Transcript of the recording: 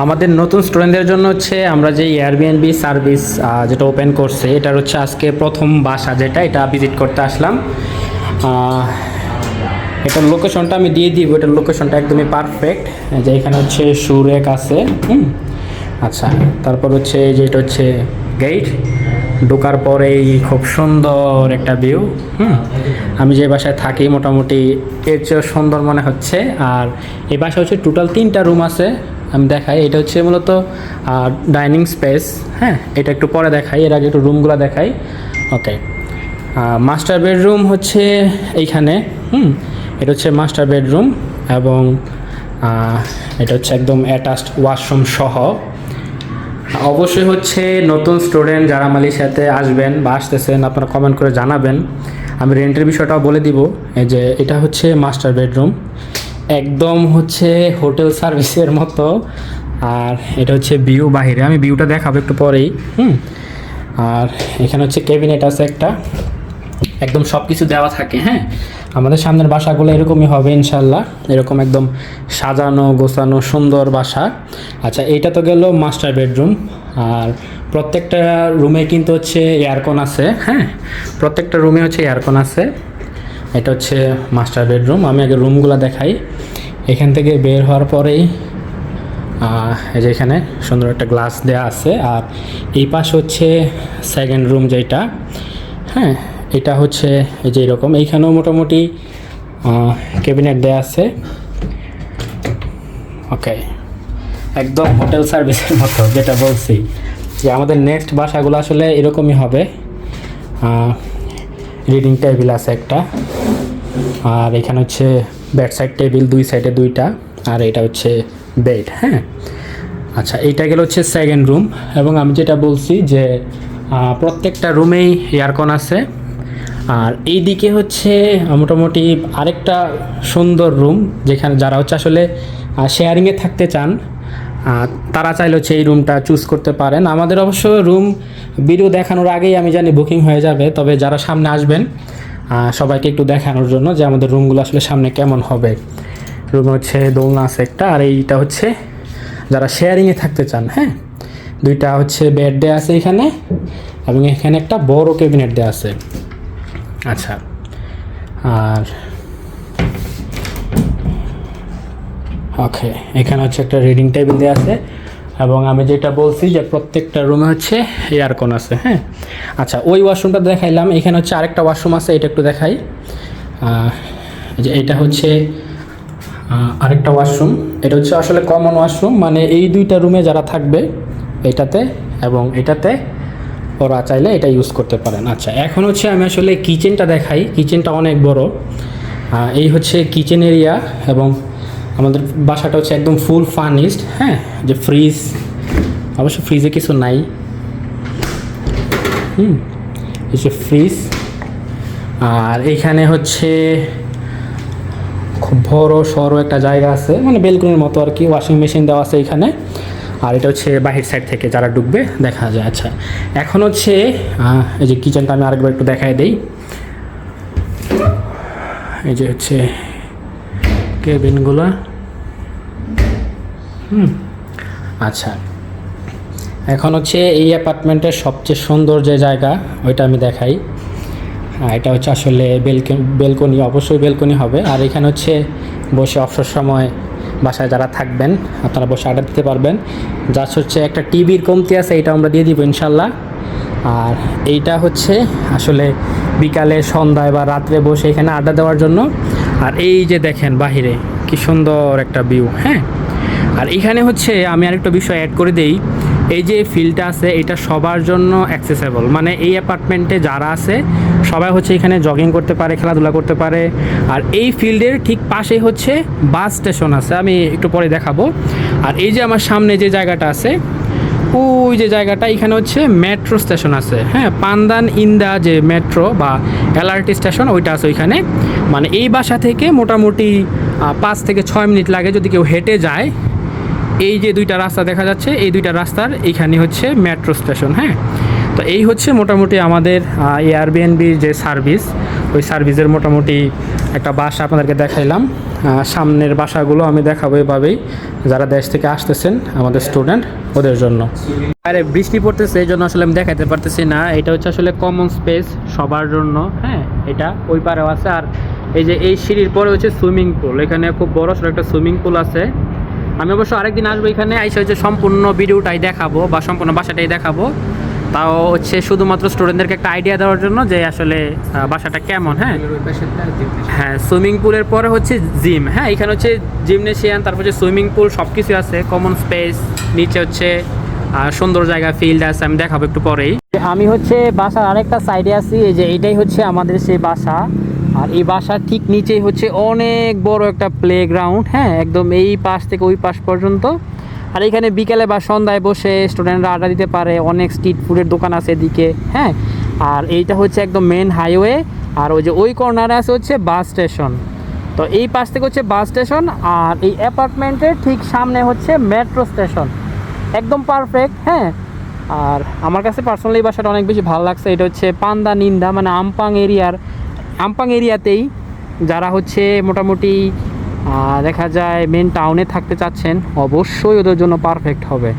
আমাদের নতুন স্টুডেন্টদের জন্য হচ্ছে আমরা যে এয়ারবিএনবি সার্ভিস যেটা ওপেন করছে, এটার হচ্ছে আজকে প্রথম বাসা যেটা, এটা ভিজিট করতে আসলাম। এটার লোকেশনটা আমি দিয়ে দিব, এটার লোকেশনটা একদমই পারফেক্ট যে এখানে হচ্ছে সুরেক আছে, হুম? আচ্ছা তারপর হচ্ছে যে এটা হচ্ছে গেট ঢোকার পরেই খুব সুন্দর একটা ভিউ হুম? আমি যে বাসায় থাকি মোটামুটি, এর চেয়েও সুন্দর মনে হচ্ছে। আর এই বাসায় হচ্ছে টোটাল তিনটা রুম আছে। আমি দেখাই, এটা হচ্ছে মূলত ডাইনিং স্পেস হ্যাঁ? এটা একটু পরে দেখাই, এর আগে একটু রুমগুলো দেখাই। ওকে মাস্টার বেডরুম হচ্ছে এইখানে, হুম? এটা হচ্ছে মাস্টার বেডরুম এবং এটা হচ্ছে একদম অ্যাটাচড ওয়াশরুম সহ। অবশ্যই হচ্ছে নতুন স্টুডেন্ট যারা মালয়েশিয়াতে আসবেন বা আসতেছেন, আপনারা কমেন্ট করে জানাবেন। আমি রেন্টের বিষয়টাও বলে দিব যে এটা হচ্ছে মাস্টার বেডরুম একদম হচ্ছে হোটেল সার্ভিসের মতো। আর এটা হচ্ছে ভিউ বাহিরে। আমি ভিউটা দেখাবো একটু পরেই, হুম? আর এখানে হচ্ছে ক্যাবিনেট আছে একটা। একদম সব কিছু দেওয়া থাকে হ্যাঁ? আমাদের সামনের বাসাগুলো এরকমই হবে ইনশাল্লাহ এরকম একদম সাজানো, গোছানো, সুন্দর বাসা। আচ্ছা এইটা তো গেল মাস্টার বেডরুম। আর প্রত্যেকটা রুমে কিন্তু হচ্ছে এয়ারকন আছে হ্যাঁ? প্রত্যেকটা রুমে হচ্ছে এয়ারকন আছে। এটা হচ্ছে মাস্টার বেডরুম। আমি আগে রুমগুলো দেখাই। এখান থেকে বের হওয়ার পরেই এই যে এখানে সুন্দর একটা গ্লাস দেওয়া আছে, আর এই পাশ হচ্ছে সেকেন্ড রুম যেটা। হ্যাঁ এটা হচ্ছে এই যে এরকম। এইখানেও মোটামুটি ক্যাবিনেট দেওয়া আছে। ওকে একদম হোটেল সার্ভিসের মতো, যেটা বলছি। যে আমাদের নেক্সট বাসাগুলো আসলে এরকমই হবে। রিডিং টেবিল আছে একটা। আর এখানে হচ্ছে ব্যাক সাইড টেবিল, দুই সাইডে দুইটা, আর এটা হচ্ছে বেড হ্যাঁ? আচ্ছা এইটা গেল হচ্ছে সেকেন্ড রুম এবং আমি যেটা বলছি যে প্রত্যেকটা রুমেই এয়ারকন আছে, আর এইদিকে হচ্ছে মোটামুটি আরেকটা সুন্দর রুম যেখানে যারা হচ্ছে আসলে শেয়ারিংয়ে থাকতে চান তারা চাইলে হচ্ছে এই রুমটা চুজ করতে পারেন। আমাদের অবশ্য রুম ভিডিও দেখানোর আগেই আমি জানি বুকিং হয়ে যাবে, তবে যারা সামনে আসবেন সবাইকে একটু দেখানোর জন্য যে আমাদের রুমগুলো আসলে সামনে কেমন হবে। রুমে হচ্ছে দোলনা আছে একটা আর এইটা হচ্ছে যারা শেয়ারিংয়ে থাকতে চান হ্যাঁ? দুইটা হচ্ছে বেড দেওয়া আছে এখানে, এবং এখানে একটা বড় ক্যাবিনেট দেওয়া আছে। আচ্ছা আর ওকে এখানে হচ্ছে একটা রিডিং টেবিল দেওয়া আছে। এবং আমি যেটা বলছি যে প্রত্যেকটা রুমে হচ্ছে এয়ারকন আছে হ্যাঁ? আচ্ছা ওই ওয়াশরুমটা দেখাইলাম। এখানে হচ্ছে আরেকটা ওয়াশরুম আছে, এটা একটু দেখাই। যে এটা হচ্ছে আরেকটা ওয়াশরুম এটা হচ্ছে আসলে কমন ওয়াশরুম মানে এই দুইটা রুমে যারা থাকবে, এটাতে এবং এটাতে ওরা চাইলে এটা ইউজ করতে পারেন। আচ্ছা এখন হচ্ছে আমি আসলে কিচেনটা দেখাই। কিচেনটা অনেক বড়। এই হচ্ছে কিচেন এরিয়া এবং আমাদের বাসাটা হচ্ছে একদম ফুল ফার্নিশড হ্যাঁ? যে ফ্রিজ অবশ্য ফ্রিজে কিছু নাই। হুম ফ্রিজ আর এইখানে হচ্ছে খুব বড় সড়ো একটা জায়গা আছে মানে বেলকনির মতো আর কি ওয়াশিং মেশিন দেওয়া আছে এখানে। আর এটা হচ্ছে বাহির সাইড থেকে যারা ঢুকবে, দেখা যায়। আচ্ছা এখন হচ্ছে এই যে কিচেনটা আমি আরেকবার একটু দেখাই দিই। এই যে হচ্ছে কেবিনগুলো আচ্ছা। এখন হচ্ছে এই অ্যাপার্টমেন্টের সবচেয়ে সুন্দর যে জায়গা, ওইটা আমি দেখাই। এটা হচ্ছে আসলে বেলকনি, অবশ্যই বেলকনি হবে। আর এখানে হচ্ছে বসে অবসর সময় বাসায় যারা থাকবেন, আপনারা বসে আড্ডা দিতে পারবেন। জাস্ট হচ্ছে একটা টিভির কমতি আছে, এটা আমরা দিয়ে দিব ইনশাল্লাহ। আর এইটা হচ্ছে আসলে বিকালে, সন্ধ্যায় বা রাত্রে বসে এখানে আড্ডা দেওয়ার জন্য। আর এই যে দেখেন বাহিরে, কি সুন্দর একটা ভিউ হ্যাঁ? আর এখানে হচ্ছে আমি আরেকটা বিষয় অ্যাড করে দেই, এই যে ফিল্ডটা আছে, এটা সবার জন্য অ্যাক্সেসেবল মানে এই অ্যাপার্টমেন্টে যারা আছে, সবাই হচ্ছে এখানে জগিং করতে পারে, খেলাধুলা করতে পারে, আর এই ফিল্ডের ঠিক পাশেই হচ্ছে বাস স্টেশন আছে, আমি একটু পরে দেখাবো। আর এই যে আমার সামনে যে জায়গাটা আছে ওই যে জায়গাটা, এখানে হচ্ছে মেট্রো স্টেশন আছে। হ্যাঁ পান্দান ইন্দা যে মেট্রো বা এলআরটি স্টেশন ওইটা আছে ওইখানে। মানে এই বাসা থেকে মোটামুটি পাঁচ থেকে ছয় মিনিট লাগে যদি কেউ হেঁটে যায়। এই যে দুইটা রাস্তা দেখা যাচ্ছে, এই দুইটা রাস্তার এইখানে হচ্ছে মেট্রো স্টেশন হ্যাঁ। তো এই হচ্ছে মোটামুটি আমাদের এয়ারবিএনবির যে সার্ভিস ওই সার্ভিসের মোটামুটি একটা বাস আপনাদেরকে দেখাইলাম। সামনের বাসাগুলো আমি দেখাবো এভাবেই, যারা দেশ থেকে আসতেছেন, আমাদের স্টুডেন্ট ওদের জন্য। আরে, বৃষ্টি পড়তেছে, এই জন্য আসলে আমি দেখাতে পারতেছি না। এটা হচ্ছে আসলে কমন স্পেস সবার জন্য হ্যাঁ? এটা ওই পারেও আছে। আর এই যে এই সিঁড়ির পরে হচ্ছে সুইমিং পুল এখানে খুব বড় সড়ো একটা সুইমিং পুল আছে। আমি অবশ্য আরেকদিন আসব এখানে এসে হচ্ছে সম্পূর্ণ ভিডিওটাই দেখাবো বা সম্পূর্ণ বাসাটাই দেখাবো। তাও হচ্ছে শুধুমাত্র স্টুডেন্টদেরকে একটা আইডিয়া দেওয়ার জন্য যে আসলে বাসাটা কেমন হ্যাঁ? হ্যাঁ সুইমিং পুলের পরে হচ্ছে জিম হ্যাঁ? এখানে হচ্ছে জিমনেশিয়ান তারপর হচ্ছে সুইমিং পুল সব কিছু আছে। কমন স্পেস নিচে হচ্ছে সুন্দর জায়গা ফিল্ড আছে, আমি দেখাবো একটু পরেই। আমি হচ্ছে বাসার আরেকটা সাইডে আছি, এই যে এইটাই হচ্ছে আমাদের সেই বাসা। আর এই বাসার ঠিক নিচেই হচ্ছে অনেক বড় একটা প্লে গ্রাউন্ড হ্যাঁ? একদম এই পাশ থেকে ওই পাশ পর্যন্ত। আর এখানে বিকেলে বা সন্ধ্যায় বসে স্টুডেন্টরা আড্ডা দিতে পারে, অনেক স্ট্রিট ফুডের দোকান আছে এদিকে হ্যাঁ? আর এইটা হচ্ছে একদম মেন হাইওয়ে আর ওই যে ওই কর্নারে আছে হচ্ছে বাস স্টেশন তো এই পাশ থেকে হচ্ছে বাস স্টেশন আর এই অ্যাপার্টমেন্টের ঠিক সামনে হচ্ছে মেট্রো স্টেশন একদম পারফেক্ট হ্যাঁ? আর আমার কাছে পার্সোনালি বাসাটা অনেক বেশি ভালো লাগছে, এটা হচ্ছে পান্দা নিন্দা মানে আমপাং এরিয়ার, আমপাং এরিয়াতেই যারা হচ্ছে মোটামুটি দেখা যায় মেন টাউনে থাকতে চাচ্ছেন অবশ্যই ওদের জন্য পারফেক্ট হবে।